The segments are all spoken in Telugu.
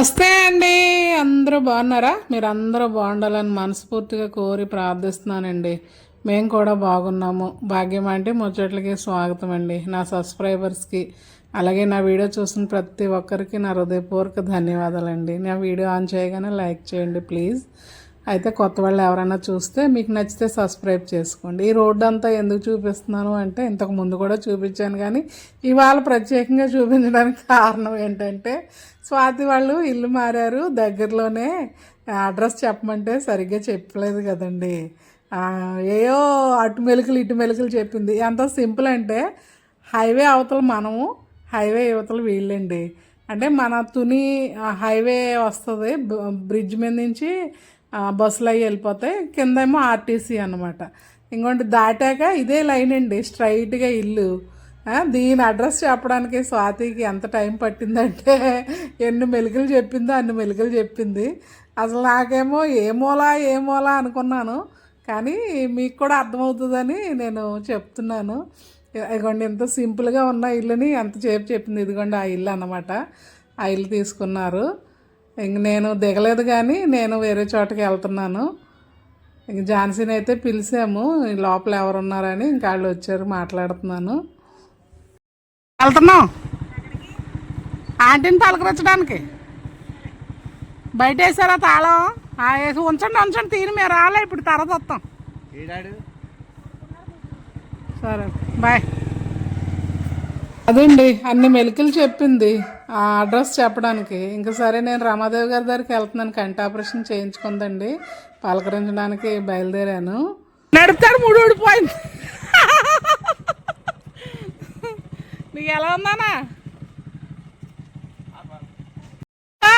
నమస్తే అండి. అందరూ బాగున్నారా? మీరు అందరూ బాగుండాలని మనస్ఫూర్తిగా కోరి ప్రార్థిస్తున్నానండి. మేము కూడా బాగున్నాము. భాగ్యం అంటే ముచ్చట్లకి స్వాగతం అండి. నా సబ్స్క్రైబర్స్కి అలాగే నా వీడియో చూసిన ప్రతి ఒక్కరికి నా హృదయపూర్వక ధన్యవాదాలండి. నా వీడియో ఆన్ చేయగానే లైక్ చేయండి ప్లీజ్. అయితే కొత్త వాళ్ళు ఎవరైనా చూస్తే మీకు నచ్చితే సబ్స్క్రైబ్ చేసుకోండి. ఈ రోడ్డు అంతా ఎందుకు చూపిస్తున్నాను అంటే ఇంతకు ముందు కూడా చూపించాను కానీ ఇవాళ ప్రత్యేకంగా చూపించడానికి కారణం ఏంటంటే స్వాతి వాళ్ళు ఇల్లు మారారు. దగ్గరలోనే అడ్రస్ చెప్పమంటే సరిగ్గా చెప్పలేదు కదండి. ఏయో అటు మెలుకులు ఇటు మెలుకులు చెప్పింది. ఎంత సింపుల్ అంటే హైవే అవతల మనము హైవే యువతలు వీళ్ళండి. అంటే మన తుని హైవే వస్తుంది బ్రిడ్జ్ మీద నుంచి బస్సులు అవి వెళ్ళిపోతాయి కిందేమో ఆర్టీసీ అనమాట ఇంకోటి దాటాక ఇదే లైన్ అండి స్ట్రైట్గా ఇల్లు. దీని అడ్రస్ చెప్పడానికి స్వాతికి ఎంత టైం పట్టిందంటే ఎన్ని మెలుగులు చెప్పిందో అన్ని మెలుగులు చెప్పింది. అసలు నాకేమో ఏమోలా ఏమోలా అనుకున్నాను. కానీ మీకు కూడా అర్థమవుతుందని నేను చెప్తున్నాను. ఇదిగోండి ఎంత సింపుల్గా ఉన్న ఇల్లుని ఎంత చేపు చెప్పింది? ఇదిగోండి ఆ ఇల్లు అనమాట ఆ ఇల్లు తీసుకున్నారు. ఇంక నేను దిగలేదు కానీ నేను వేరే చోటకి వెళ్తున్నాను. ఇంక ఝాన్సీని అయితే పిలిచాము లోపల ఎవరున్నారని ఇంకా వాళ్ళు వచ్చారు మాట్లాడుతున్నాను. వెళ్తున్నాం ఆంటీని పలకరించడానికి? బయట వేసారా తాళం? ఆ, వేసి ఉంచండి ఉంచండి తీరు మీరు రాలే ఇప్పుడు తర్వాత వస్తాం సరే బాయ్. అదండి అన్ని మెలికలు చెప్పింది. ఆ అడ్రస్ చెప్పడానికి. ఇంకా సరే నేను రామాదేవి గారి దగ్గరికి వెళ్తున్నాను. కంటి ఆపరేషన్ చేయించుకుందండి. పలకరించడానికి బయలుదేరాను. నడుపుతాడు మూడు ఊడిపోయింది నీకు ఎలా ఉందానా ఆ?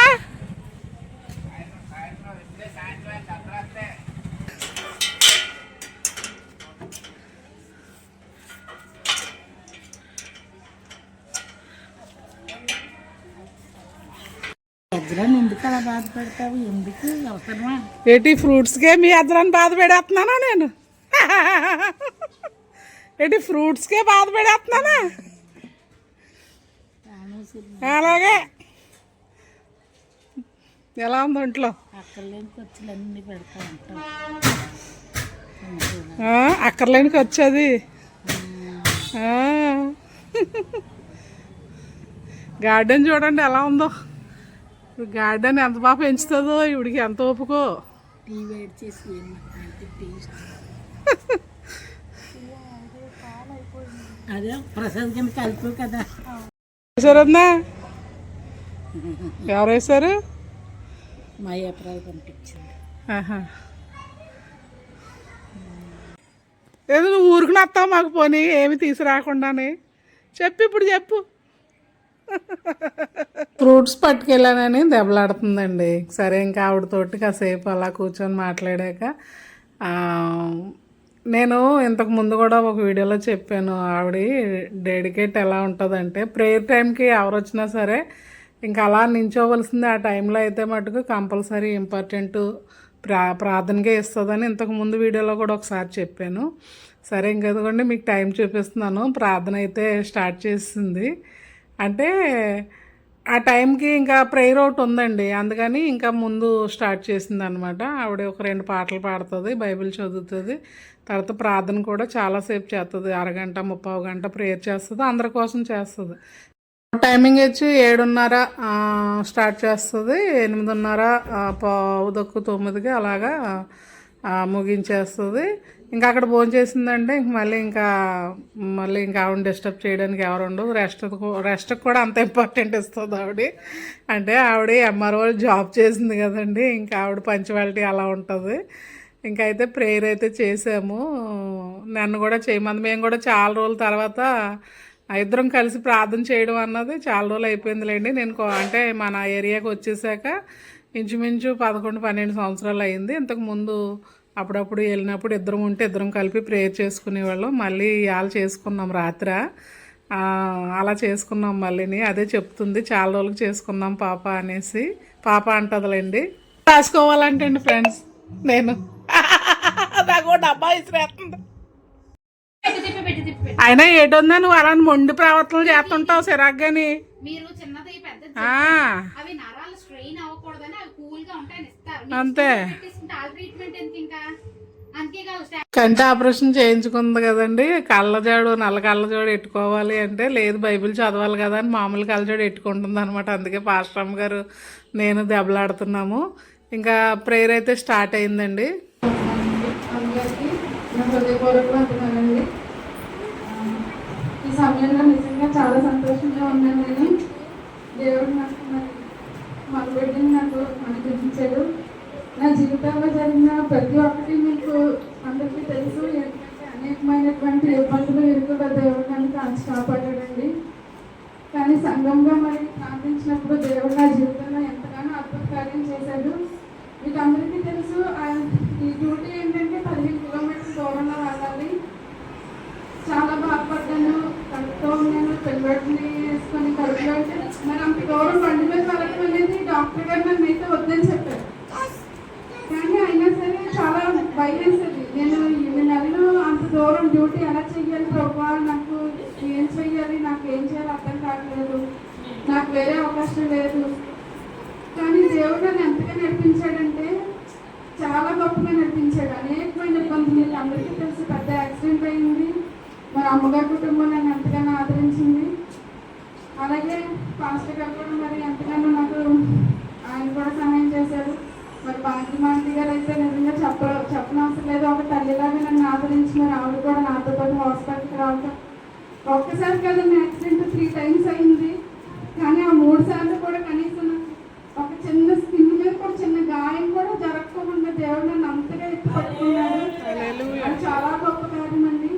వజ్రాన్ని ఎందుకు అలా బాధపడతావు? ఎందుకు? అవసరమా? ఏంటి ఫ్రూట్స్కే మీ అద్దరాన్ని బాధ పెడేస్తున్నానా నేను? ఏంటి ఫ్రూట్స్కే బాధ పెడేస్తున్నానా అలాగే. ఎలా ఉంది ఒంట్లో? అక్కర్లేని ఖర్చులు అన్నీ పెడతా ఉంటాం ఆ, అక్కర్లేనికి వచ్చేది. గార్డెన్ చూడండి ఎలా ఉందో. గార్డెన్ ఎంత బాగా పెంచుతుందో ఇవిడికి ఎంత ఓపుకో టీ వేడి చేసి ఏమంటే టేస్ట్. అదే ప్రసాద్ కింద కలిపి కదా. వేసారన్నా ఎవరు వేశారు? మా ఏప్రాలు పంపించింది. ఏదో నువ్వు ఊరికి వస్తావు మాకు పోనీ ఏమి తీసుకురాకుండానే. చెప్పు ఇప్పుడు చెప్పు. ఫ్రూట్స్ పట్టుకెళ్ళానని దెబ్బలాడుతుందండి. సరే ఇంకా ఆవిడతోటి కాసేపు అలా కూర్చొని మాట్లాడాక నేను ఇంతకు ముందు కూడా ఒక వీడియోలో చెప్పాను ఆవిడ డెడికేట్ ఎలా ఉంటుందంటే ప్రేయర్ టైంకి ఎవరు వచ్చినా సరే ఇంకా అలా నించోవలసింది ఆ టైంలో అయితే మటుకు కంపల్సరీ ఇంపార్టెంట్ ప్రా ప్రార్థనగా ఇస్తుందని ఇంతకుముందు వీడియోలో కూడా ఒకసారి చెప్పాను. సరే ఇంకెందుకంటే మీకు టైం చూపిస్తున్నాను ప్రార్థన అయితే స్టార్ట్ చేసింది. అంటే ఆ టైంకి ఇంకా ప్రేయర్ ఒకటి ఉందండి. అందుకని ఇంకా ముందు స్టార్ట్ చేసింది అనమాట ఆవిడ ఒక రెండు పాటలు పాడుతుంది బైబిల్ చదువుతుంది. తర్వాత ప్రార్థన కూడా చాలాసేపు చేస్తుంది. అరగంట ముప్పావు గంట ప్రేయర్ చేస్తుంది. అందరి కోసం చేస్తుంది. టైమింగ్ వచ్చి ఏడున్నర స్టార్ట్ చేస్తుంది. ఎనిమిదిన్నర ఆ, పావు దక్కు తొమ్మిదికి అలాగా ముగించేస్తుంది. ఇంకా అక్కడ భోజనం చేసిందంటే ఇంక మళ్ళీ ఇంకా మళ్ళీ ఇంకా ఆవిడ డిస్టర్బ్ చేయడానికి ఎవరు ఉండవు రెస్ట్ రెస్ట్కి కూడా అంత ఇంపార్టెంట్ ఇస్తుంది ఆవిడ. అంటే ఆవిడ ఎంఆర్ఓ జాబ్ చేసింది కదండి. ఇంకా ఆవిడ పంచువాలిటీ అలా ఉంటుంది. ఇంకా అయితే ప్రేయర్ అయితే చేసాము. నన్ను కూడా చేయమంది. మేము కూడా చాలా రోజుల తర్వాత ఇద్దరం కలిసి ప్రార్థన చేయడం అన్నది చాలా రోజులు అయిపోయిందిలేండి. నేను కో- అంటే మన ఏరియాకి వచ్చేసాక ఇంచుమించు పదకొండు పన్నెండు సంవత్సరాలు అయింది. ఇంతకు ముందు అప్పుడప్పుడు వెళ్ళినప్పుడు ఇద్దరం ఉంటే ఇద్దరం కలిపి ప్రేయర్ చేసుకునేవాళ్ళం. మళ్ళీ ఇవాళ చేసుకున్నాం రాత్రి. అలా చేసుకున్నాం మళ్ళీని. అదే చెప్తుంది. చాలా రోజులకు చేసుకున్నాం పాప అనేసి. పాప అంటదిలేండి. రాసుకోవాలంటే అండి ఫ్రెండ్స్. నేను. నాకు డబ్బా ఇసిరేస్తుంది. అయినా ఏటొందా నువ్వు అలా మొండి ప్రవర్తనలు చేస్తుంటావు సిరాగ్గాని? స్ట్రెయిన్ అవ్వకూడదని అవి కూల్గా ఉంటాయని ఇస్తారు. అంతే. ఆ ట్రీట్మెంట్ ఎంత ఇంకా కంటి ఆపరేషన్ చేయించుకుంది కదండి. కళ్ళజోడు నల్ల కళ్ళజోడు ఎట్టుకోవాలి అంటే లేదు బైబిల్ చదవాలి కదా అని మామూలు కళ్ళజోడు ఎట్టుకుంటుంది అనమాట అందుకే పాస్టమ్ గారు నేను దెబ్బలాడుతున్నాము. ఇంకా ప్రేయర్ అయితే స్టార్ట్ అయిందండి. ఈ సమయంలో నిజంగా చాలా సంతోషంగా ఉన్నాను నేను. దేవుడు నాకు మరి నాకు అనుగ్రహించాడు నా జీవితంలో జరిగిన ప్రతి ఒక్కటి మీకు అందరికీ తెలుసు. ఎందుకంటే అనేకమైనటువంటి ఇబ్బందులు ఎదుర్కొన్న దేవుడు నన్ను కాచి కాపాడాడండి కానీ సంఘంగా మరి ప్రార్థించినప్పుడు దేవుడు నా జీవితంలో ఎంతగానో అద్భుత కార్యం చేశాడు. మీకు అందరికీ తెలుసు ఈ డ్యూటీ ఏంటంటే పదిహేను కిలోమీటర్ల దూరంలో వెళ్ళాలి చాలా బాధపడ్డాను కడుపుతో నేను పెళ్ళబడిని వేసుకొని కడుపులో అంటే మరి అంత దూరం బండి మీద వెళ్ళడం అనేది డాక్టర్ అయితే వద్దని చెప్పారు. కానీ అయినా సరే చాలా భయం వేసేది నేను ఎన్ని నెలలు అంత దూరం డ్యూటీ ఎలా చెయ్యాలి ప్రభా నాకు ఏం చెయ్యాలి? నాకు ఏం చేయాలి అర్థం కావట్లేదు. నాకు వేరే అవకాశం లేదు. కానీ దేవుడు నన్ను ఎంతగా నడిపించాడంటే చాలా గొప్పగా నడిపించాడు. అనేకమైన ఇబ్బందులు మీకు అందరికీ తెలిసి. పెద్ద యాక్సిడెంట్ అయింది. మరి అమ్మగారి కుటుంబం నన్ను ఎంతగానో ఆదరించింది. అలాగే పాస్టర్ గారు కూడా మరి ఎంతగానో నాకు ఆయన కూడా సహాయం చేశారు. మరి బాంకి మాంతి గారు అయితే నిజంగా చెప్ప చెప్పనవసరం లేదు. ఒక తల్లిలాగా నన్ను ఆదరించి మరి ఆవిడ కూడా నాతో పాటు హాస్పిటల్కి రావటం. ఒక్కసారి కదండి యాక్సిడెంట్ త్రీ టైమ్స్ అయింది కానీ ఆ మూడు సార్లు కూడా కనీసం నాకు ఒక చిన్న స్కిన్ మీద కూడా చిన్న గాయం కూడా జరగకుండా దేవుడు నన్ను అంతగా ఎత్తి పట్టుకున్నాడు అది చాలా గొప్ప కార్యం అండి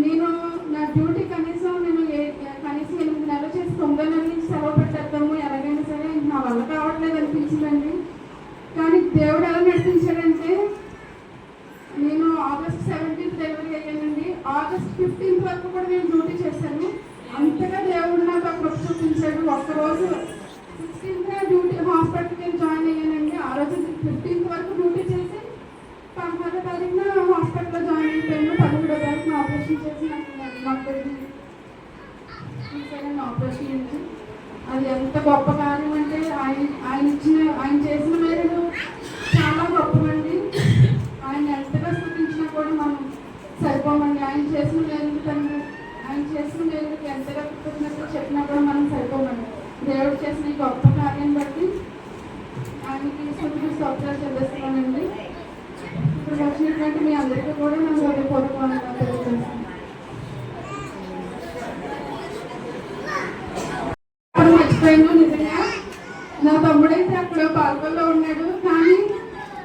నేను నా డ్యూటీ కనీసం నేను ఏ- కనీసం ఎనిమిది నెలలు చేసి తొమ్మిది నెలల నుంచి సెలవు పెట్టేద్దాము ఎలాగైనా సరే నా వల్ల కావట్లేదు అనిపించిందండి కానీ దేవుడు ఎలా నడిపించాడంటే నేను ఆగస్ట్ సెవెంటీన్త్ డెలివరీ అయ్యానండి ఆగస్ట్ ఫిఫ్టీన్త్ వరకు కూడా నేను డ్యూటీ చేశాను అంతగా దేవుడు నాకు ఆ కృప చూపించాడు ఒక్కరోజు సిక్స్టీన్త్ డ్యూటీ హాస్పిటల్కి వెళ్ళి జాయిన్ అయ్యానండి ఆ రోజు ఫిఫ్టీన్త్ వరకు డ్యూటీ చేసి పదహారో తారీఖున హాస్పిటల్లో జాయిన్ అయిపోయాను పదమూడో తారీఖున ఆపరేషన్ చేసి నాకు నాకు తీసారండి ఆపరేషన్ అది ఎంత గొప్ప కార్యం అంటే ఆయన ఆయన ఇచ్చిన ఆయన చేసిన మేరకు చాలా గొప్పవండి ఆయన ఎంతగా స్థుతించినా కూడా మనం సరిపోమండి ఆయన చేసిన మేరకు తండ్రి ఆయన చేసిన మేరకు ఎంతగా కృతజ్ఞతలు చెప్పినా కూడా మనం సరిపోమండి దేవుడు చేసిన ఈ గొప్ప కార్యం బట్టి ఆయనకి స్థుతులు స్తోత్రాలు చెల్లిస్తున్నానండి ఇప్పుడు వచ్చినటువంటి మీ అందరికీ కూడా నా హృదయపూర్వక వందనాలు తెలియజేస్తున్నాను అప్పుడు మర్చిపోయాను నిజంగా నా తమ్ముడైతే అక్కడ పాల్గొల్లో ఉన్నాడు కానీ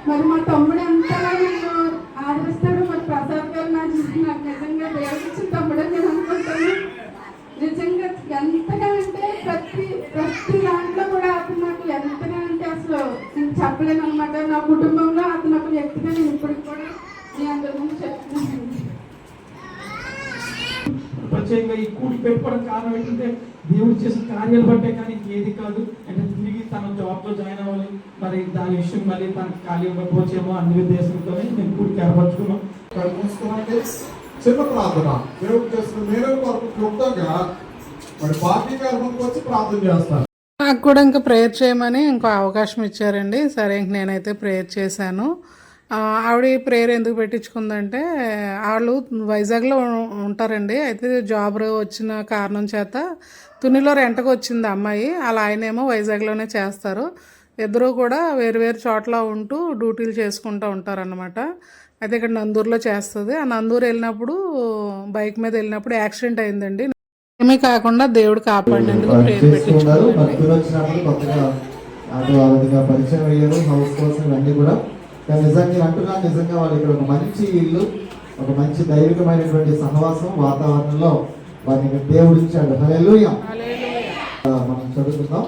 మరి మా తమ్ముడు ఎంతగా నన్ను ఆదరిస్తాడు మరి ప్రసాద్ గారు నా జీవితం నాకు నిజంగా దేవుడిచ్చిన తమ్ముడు అని నేను అనుకుంటాను నిజంగా ఎంతగా అంటే ప్రతి ప్రతి దాంట్లో కూడా అతను నాకు ఎంతగా అంటే అసలు నేను చెప్పలేను అనమాట నా కుటుంబంలో అతను ఒక వ్యక్తిగా నేను ఇప్పటికి కూడా మీ అందరి ముందు చెప్తున్నాను ప్రత్యేకంగా ఈ కూడి పెట్టుకోవడం కారణం ఏంటంటే దేవుడు చేసిన కార్యాలు బట్టే కానీ ఏది కాదు. అంటే తిరిగి తన జాబ్లో జాయిన్ అవ్వాలి. మరి దాని విషయం మళ్ళీ తనకు ఖాళీ ఇవ్వకపోవచ్చేమో అన్ని ఉద్దేశంతోనే మేము కూడికి ఏర్పరచుకున్నాం కలుపుకోమంటే చిన్న ప్రార్థన. దేవుడు చేసిన మేలు కొరకు క్లుప్తంగా మరి పార్టీ గారి ముందుకు వచ్చి ప్రార్థన చేస్తారు. నాకు కూడా ఇంకా ప్రేయర్ చేయమని ఇంకో అవకాశం ఇచ్చారండి. సరే ఇంక నేనైతే ప్రేయర్ చేశాను. ఆవిడ ప్రేయర్ ఎందుకు పెట్టించుకుందంటే వాళ్ళు వైజాగ్లో ఉంటారండి. అయితే జాబ్ వచ్చిన కారణం చేత తునిలో రెంటకు వచ్చింది అమ్మాయి. అలా ఆయనేమో వైజాగ్లోనే చేస్తారు. ఇద్దరు కూడా వేరు వేరు చోట్ల ఉంటూ డ్యూటీలు చేసుకుంటూ ఉంటారనమాట అయితే ఇక్కడ నందూరులో చేస్తుంది. ఆ నందూరు వెళ్ళినప్పుడు బైక్ మీద వెళ్ళినప్పుడు యాక్సిడెంట్ అయిందండి. ఏమీ కాకుండా దేవుడు కాపాడినందుకు భక్తులు వచ్చినప్పుడు కొత్తగా అటు పరిచయం అయ్యారు హౌస్ కోసం ఇవన్నీ కూడా. కానీ నిజంగా నేను అంటున్నాను నిజంగా వాళ్ళు ఇక్కడ ఒక మంచి ఇల్లు ఒక మంచి దైవికమైనటువంటి సహవాసం వాతావరణంలో వారిని దేవుడు ఇచ్చాడు. మనం చదువుకుందాం.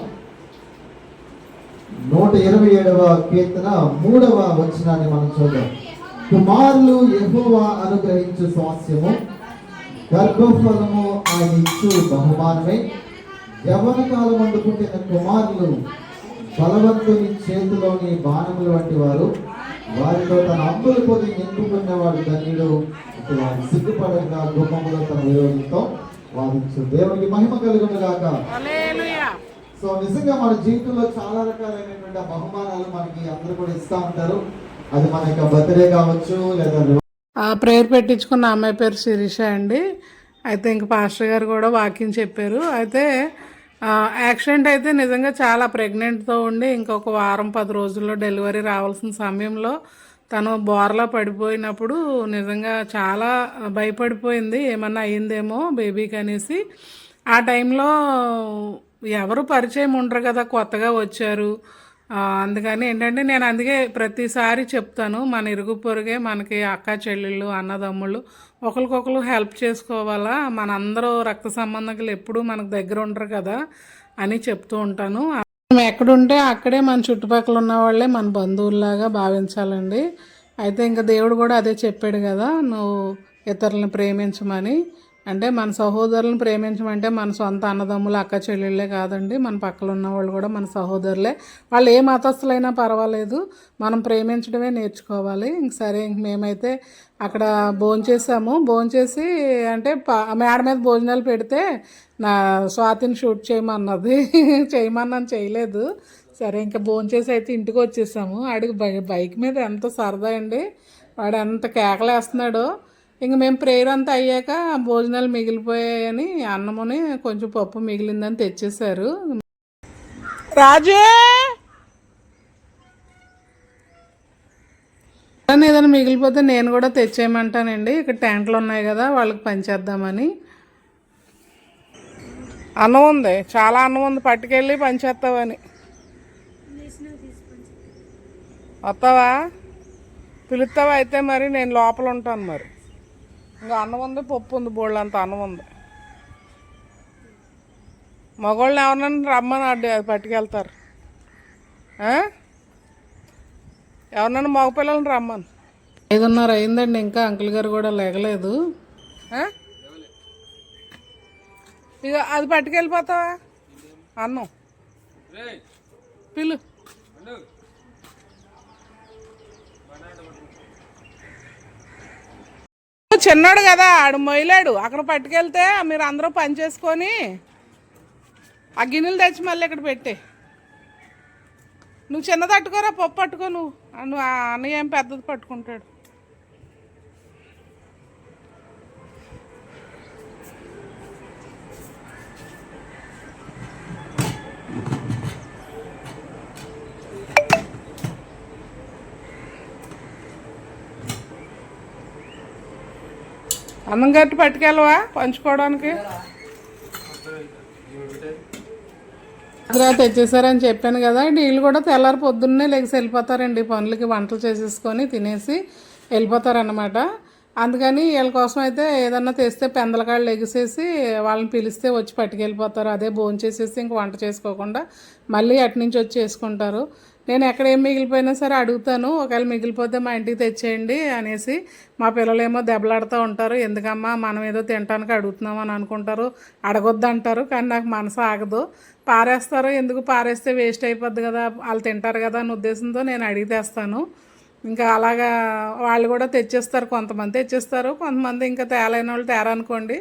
నూట ఇరవై ఏడవ కీర్తన మూడవ వచనాన్ని మనం చూద్దాం. కుమారులు యెహోవా అనుగ్రహించు స్వాస్యము గర్భఫలము ఆయన ఇచ్చు బహుమానమే. యవన కాలం పుట్టిన కుమారులు బలవంతుని చేతిలోని బాణములు వంటి వారు వారితో తన అంబులు పొంది నింపుకున్నవాడు ధన్యుడు. వారు సిగ్గుపడంగా గుమ్మములో తన విరోధంతో వాదించు దేవునికి మహిమ కలుగును గాక సో నిజంగా మన జీవితంలో చాలా రకాలైనటువంటి బహుమానాలు మనకి అందరూ కూడా ఇస్తూ ఉంటారు. అది మన యొక్క బర్త్డే కావచ్చు లేదా ప్రేయర్ పెట్టించుకున్న అమ్మాయి పేరు శిరీష అండి. అయితే ఇంక పాస్టర్ గారు కూడా వాకింగ్ చెప్పారు. అయితే యాక్సిడెంట్ అయితే నిజంగా చాలా ప్రెగ్నెంట్తో ఉండి ఇంకొక వారం పది రోజుల్లో డెలివరీ రావాల్సిన సమయంలో తను బోర్లా పడిపోయినప్పుడు నిజంగా చాలా భయపడిపోయింది. ఏమన్నా అయ్యిందేమో బేబీకి అనేసి. ఆ టైంలో ఎవరు పరిచయం ఉండరు కదా కొత్తగా వచ్చారు. అందుకని ఏంటంటే నేను అందుకే ప్రతిసారి చెప్తాను మన ఇరుగు పొరుగే మనకి అక్క చెల్లెళ్ళు అన్నదమ్ముళ్ళు ఒకరికొకరు హెల్ప్ చేసుకోవాలా? మనందరూ రక్త సంబంధకులు ఎప్పుడూ మనకు దగ్గర ఉండరు కదా అని చెప్తూ ఉంటాను. మనం ఎక్కడుంటే అక్కడే మన చుట్టుపక్కల ఉన్న వాళ్ళే మన బంధువుల్లాగా భావించాలండి. అయితే ఇంకా దేవుడు కూడా అదే చెప్పాడు కదా నువ్వు ఇతరులను ప్రేమించమని. అంటే మన సహోదరులను ప్రేమించమంటే మన సొంత అన్నదమ్ములు అక్క చెల్లెళ్ళే కాదండి. మన పక్కన ఉన్న వాళ్ళు కూడా మన సహోదరులే. వాళ్ళు ఏ మతస్థులైనా పర్వాలేదు. మనం ప్రేమించడమే నేర్చుకోవాలి. ఇంక సరే ఇంక మేమైతే అక్కడ భోంచేసాము భోంచేసి అంటే మేడ మీద భోజనాలు పెడితే నా స్వాతిని షూట్ చేయమన్నది. చేయమన్నాను చేయలేదు. సరే ఇంకా భోంచేసి అయితే ఇంటికి వచ్చేసాము. ఆడికి బై- బైక్ మీద ఎంత సరదా అండి. వాడు ఎంత కేకలేస్తున్నాడో. ఇంక మేము ప్రేయర్ అంతా అయ్యాక భోజనాలు మిగిలిపోయాయని అన్నముని కొంచెం పప్పు మిగిలిందని తెచ్చేశారు. రాజే! ఏదైనా మిగిలిపోతే నేను కూడా తెచ్చేయమంటానండి. ఇక్కడ ట్యాంకులు ఉన్నాయి కదా వాళ్ళకి పంచేద్దామని. అన్నం ఉంది. చాలా అన్నం ఉంది. పట్టుకెళ్ళి పంచేస్తావని. వస్తావా? పిలుస్తావా? అయితే మరి నేను లోపల ఉంటాను మరి. ఇంకా అన్నం ఉంది పప్పు ఉంది బోళ్ళు అంత అన్నం ఉంది. మగవాళ్ళని ఎవరినైనా రమ్మని అడ్డు అది పట్టుకెళ్తారు? ఎవరినైనా మగపిల్లల్ని రమ్మని. ఐదున్నర అయిందండి ఇంకా అంకుల్ గారు కూడా లేగలేదు? ఇక అది పట్టుకెళ్ళిపోతావా? అన్నం. పిలు చిన్నాడు కదా ఆడు మొయ్యలేడు. అక్కడ పట్టుకెళ్తే మీరు అందరూ పని చేసుకొని ఆ గిన్నెలు తెచ్చి మళ్ళీ ఇక్కడ పెట్టే. నువ్వు చిన్నది పట్టుకోరా పప్పు పట్టుకో నువ్వు. నువ్వు అన్నయ్య ఏం పెద్దది పట్టుకుంటాడు. అన్నం గట్టి పట్టుకెళ్ళవా పంచుకోవడానికి? తెచ్చేసారని చెప్పాను కదా వీళ్ళు కూడా తెల్లారి పొద్దున్నే లెగిసి వెళ్ళిపోతారండి. పనులకి వంటలు చేసేసుకొని తినేసి వెళ్ళిపోతారన్నమాట. అందుకని వీళ్ళ కోసం అయితే ఏదన్నా తెస్తే పెందలకాళ్ళు ఎగిసేసి వాళ్ళని పిలిస్తే వచ్చి పట్టుకెళ్ళిపోతారు. అదే భోజనం చేసేసి ఇంక వంట చేసుకోకుండా మళ్ళీ అటు నుంచి వచ్చి చేసుకుంటారు. నేను ఎక్కడ ఏం మిగిలిపోయినా సరే అడుగుతాను ఒకవేళ మిగిలిపోతే మా ఇంటికి తెచ్చేయండి అనేసి. మా పిల్లలేమో దెబ్బలాడుతూ ఉంటారు. ఎందుకమ్మా మనం ఏదో తినడానికి అడుగుతున్నాం అని అనుకుంటారు. అడగొద్దు అంటారు కానీ నాకు మనసు ఆగదు. పారేస్తారు. ఎందుకు పారేస్తే వేస్ట్ అయిపోద్ది కదా వాళ్ళు తింటారు కదా అనే ఉద్దేశంతో నేను అడిగి తెస్తాను. ఇంకా అలాగా వాళ్ళు కూడా తెచ్చేస్తారు కొంతమంది తెచ్చేస్తారు. కొంతమంది ఇంకా తేలైన వాళ్ళు తేరనుకోండి.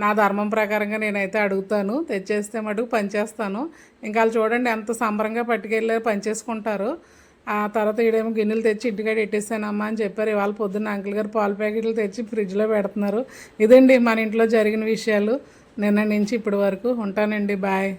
నా ధర్మం ప్రకారంగా నేనైతే అడుగుతాను తెచ్చేస్తే మటుకు పనిచేస్తాను ఇంకా వాళ్ళు చూడండి ఎంత సంబరంగా పట్టుకెళ్ళారు పనిచేసుకుంటారు ఆ తర్వాత ఈడేమో గిన్నెలు తెచ్చి ఇంటికాడ పెట్టేసానమ్మా అని చెప్పారు. ఇవాళ పొద్దున్న అంకుల్ గారు పాల ప్యాకెట్లు తెచ్చి ఫ్రిడ్జ్లో పెడుతున్నారు. ఇదండి మన ఇంట్లో జరిగిన విషయాలు. నిన్న నుంచి ఇప్పటి వరకు ఉంటానండి. బాయ్.